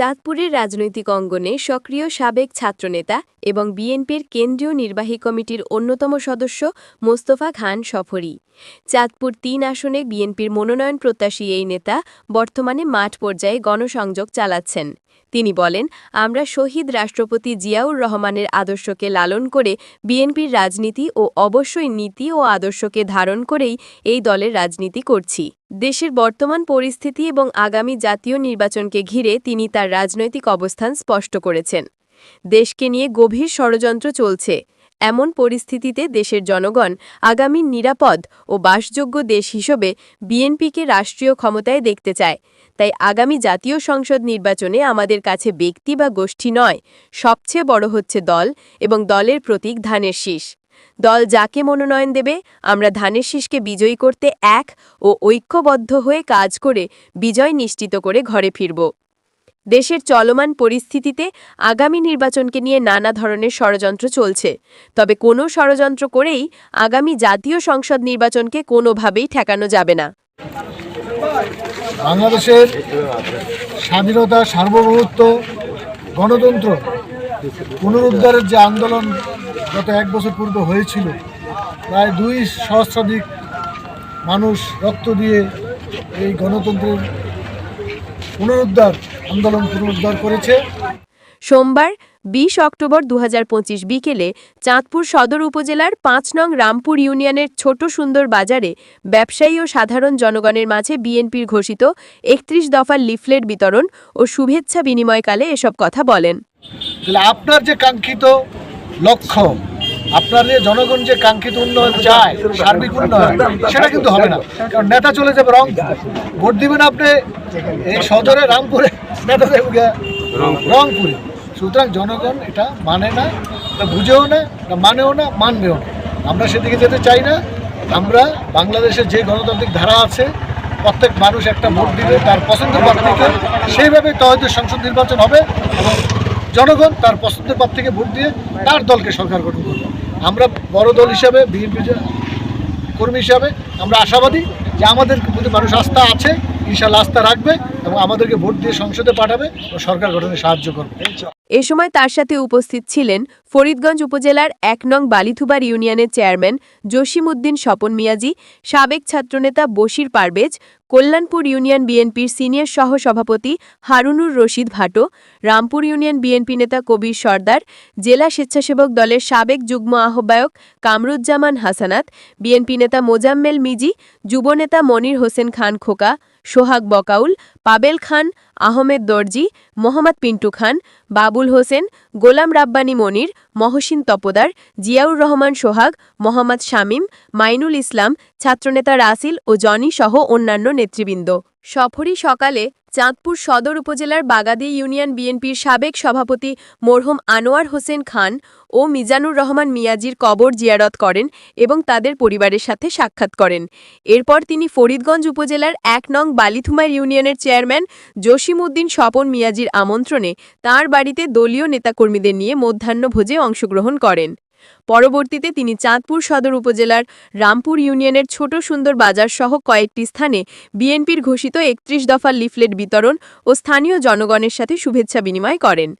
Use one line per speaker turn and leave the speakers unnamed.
চাঁদপুরের রাজনৈতিক অঙ্গনে সক্রিয় সাবেক ছাত্রনেতা এবং বিএনপির কেন্দ্রীয় নির্বাহী কমিটির অন্যতম সদস্য মোস্তফা খান সফরী। চাঁদপুর তিন আসনে বিএনপির মনোনয়ন প্রত্যাশী এই নেতা বর্তমানে মাঠ পর্যায়ে গণসংযোগ চালাচ্ছেন। তিনি বলেন, আমরা শহীদ রাষ্ট্রপতি জিয়াউর রহমানের আদর্শকে লালন করে বিএনপির রাজনীতি ও অবশ্যই নীতি ও আদর্শকে ধারণ করেই এই দলের রাজনীতি করছি। দেশের বর্তমান পরিস্থিতি এবং আগামী জাতীয় নির্বাচনকে ঘিরে তিনি তার রাজনৈতিক অবস্থান স্পষ্ট করেছেন। দেশকে নিয়ে গভীর ষড়যন্ত্র চলছে। এমন পরিস্থিতিতে দেশের জনগণ আগামী নিরাপদ ও বাসযোগ্য দেশ হিসেবে বিএনপিকে রাষ্ট্রীয় ক্ষমতায় দেখতে চায়। তাই আগামী জাতীয় সংসদ নির্বাচনে আমাদের কাছে ব্যক্তি বা গোষ্ঠী নয়, সবচেয়ে বড় হচ্ছে দল এবং দলের প্রতীক ধানের শীষ। দল যাকে মনোনয়ন দেবে, আমরা ধানের শীষকে বিজয়ী করতে এক ও ঐক্যবদ্ধ হয়ে কাজ করে বিজয় নিশ্চিত করে ঘরে ফিরব। দেশের চলমান পরিস্থিতিতে আগামী নির্বাচনকে নিয়ে নানা ধরনের ষড়যন্ত্র চলছে। তবে কোনো ষড়যন্ত্র করেই আগামী জাতীয় সংসদ নির্বাচনকে কোনোভাবেই ঠেকানো যাবে না।
বাংলাদেশের স্বাধীনতা, সার্বভৌমত্ব, গণতন্ত্র পুনরুদ্ধারের যে আন্দোলন গত এক বছর পূর্বে হয়েছিল, প্রায় দুই সহস্রাধিক মানুষ রক্ত দিয়ে এই গণতন্ত্রের পুনরুদ্ধার আন্দোলন পুনরুদ্ধার করেছে।
সোমবার বিশ অক্টোবর দু হাজার পঁচিশ বিকেলে চাঁদপুর সদর উপজেলার পাঁচ নং রামপুর ইউনিয়নের ছোট সুন্দর বাজারে ব্যবসায়ী ও সাধারণ জনগণের মাঝে বিএনপির ঘোষিত একত্রিশ দফার লিফলেট বিতরণ ও শুভেচ্ছা বিনিময়কালে এসব কথা বলেন।
আপনার যে কাঙ্ক্ষিত লক্ষ্য আপনার যে জনগণ যে কাঙ্ক্ষিত উন্নয়ন চায় সার্বিক উন্নয়ন সেটা কিন্তু হবে না। কারণ নেতা চলে যাবে রং ভোট দিবেন আপনি এই সদরে রামপুরে। যাবে রংপুরে। সুতরাং জনগণ এটা মানে না এটা বুঝেও না এটা মানেও না মানবেও না। আমরা সেদিকে যেতে চাই না। আমরা বাংলাদেশের যে গণতান্ত্রিক ধারা আছে প্রত্যেক মানুষ একটা ভোট দিবে তার পছন্দের প্রার্থীকে। সেইভাবে তো সংসদ নির্বাচন হবে এবং জনগণ তার পছন্দের পথ থেকে ভোট দিয়ে তার দলকে সরকার গঠন করবে। আমরা বড় দল হিসাবে বিএনপি কর্মী হিসাবে আমরা আশাবাদী যে আমাদের প্রতি মানুষ আস্থা আছে। ইনশাল্লাহ আস্থা রাখবে এবং আমাদেরকে ভোট দিয়ে সংসদে পাঠাবে ও সরকার গঠনে সাহায্য করবে।
এ সময় তার সাথে উপস্থিত ছিলেন ফরিদগঞ্জ উপজেলার এক নং বালিথুবার ইউনিয়নের চেয়ারম্যান জসিম উদ্দিন স্বপন মিয়াজি, সাবেক ছাত্রনেতা বশির পারভেজ, কল্যাণপুর ইউনিয়ন বিএনপির সিনিয়র সহ সভাপতি হারুনুর রশিদ ভাটো, রামপুর ইউনিয়ন বিএনপি নেতা কবির সর্দার, জেলা স্বেচ্ছাসেবক দলের সাবেক যুগ্ম আহ্বায়ক কামরুজ্জামান হাসানাত, বিএনপি নেতা মোজাম্মেল মিজি যুবনেতা মনির হোসেন খান খোকা সোহাগ বকাউল, পাবেল খান, আহমেদ দর্জি, মোহাম্মদ পিন্টু খান, বাবুল হোসেন, গোলাম রাব্বানী মনির, মহসিন তপদার, জিয়াউর রহমান সোহাগ, মোহাম্মদ শামীম, মাইনুল ইসলাম, ছাত্রনেতা রাসিল ও জনি সহ অন্যান্য নেতৃবৃন্দ। সফরই সকালে চাঁদপুর সদর উপজেলার বাগাদি ইউনিয়ন বিএনপির সাবেক সভাপতি মরহুম আনোয়ার হোসেন খান ও মিজানুর রহমান মিয়াজির কবর জিয়ারত করেন এবং তাদের পরিবারের সাথে সাক্ষাৎ করেন। এরপর তিনি ফরিদগঞ্জ উপজেলার এক নং বালিথুমার ইউনিয়নের চেয়ারম্যান জসিম উদ্দিন স্বপন মিয়াজির আমন্ত্রণে তার বাড়িতে দলীয় নেতাকর্মীদের নিয়ে মধ্যাহ্নভোজে অংশগ্রহণ করেন। পরবর্তীতে তিনি চাঁদপুর সদর উপজেলার রামপুর ইউনিয়নের ছোট সুন্দর বাজার সহ কয়েকটি স্থানে বিএনপির ঘোষিত একত্রিশ দফার লিফলেট বিতরণ ও স্থানীয় জনগণের সাথে শুভেচ্ছা বিনিময় করেন।